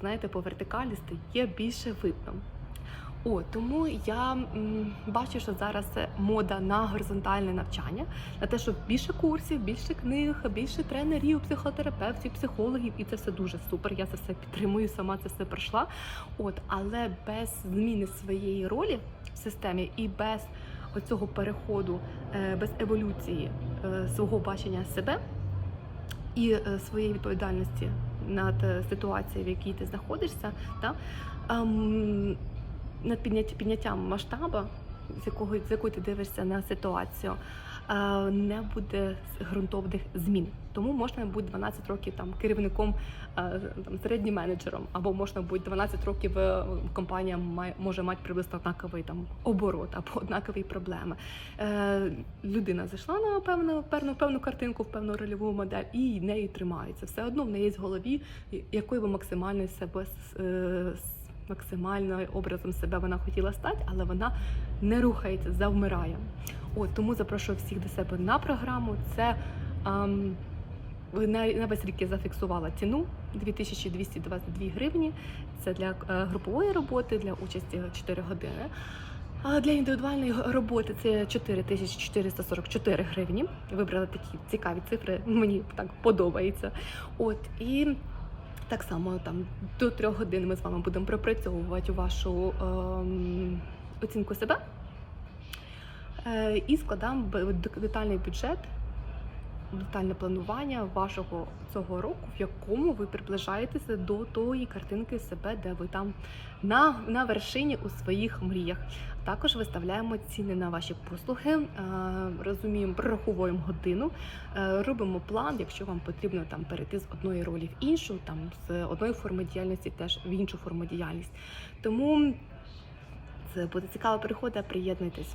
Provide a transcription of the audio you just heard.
знаєте, по вертикалі стає більше видно. О, тому я м, бачу, що зараз мода на горизонтальне навчання, на те, щоб більше курсів, більше книг, більше тренерів, психотерапевтів, психологів, і це все дуже супер. Я це все підтримую, сама це все пройшла. От, але без зміни своєї ролі в системі і без оцього переходу, е, без еволюції е, свого бачення себе і е, своєї відповідальності над е, ситуацією, в якій ти знаходишся, та, ем, над підняттям масштабу, з якого з якої ти дивишся на ситуацію, не буде ґрунтовних змін. Тому можна бути 12 років там керівником, е, там середнім менеджером, або можна бути 12 років е, компанія має може мати приблизно однаковий там оборот або однакові проблеми. Е, людина зайшла на певну певну певну картинку, в певну рольову модель і нею тримається. Все одно в неї з голові, якою би максимально себе е, максимально образом себе вона хотіла стати, але вона не рухається, завмирає. От тому запрошую всіх до себе на програму. Це ем, на, весь рік я зафіксувала ціну 2222 гривні. Це для е, групової роботи, для участі 4 години. А для індивідуальної роботи це 4444 гривні. Вибрала такі цікаві цифри, мені так подобається. От і так само там до трьох годин ми з вами будемо пропрацьовувати вашу ем, оцінку себе. Е, і складаємо детальний бюджет, детальне планування вашого цього року, в якому ви приближаєтеся до тої картинки себе, де ви там на, на вершині у своїх мріях. Також виставляємо ціни на ваші послуги, е, розуміємо, прораховуємо годину, е, робимо план, якщо вам потрібно там перейти з одної ролі в іншу, там з одної форми діяльності теж в іншу форму діяльність. Тому це буде цікаво переходи, приєднуйтесь.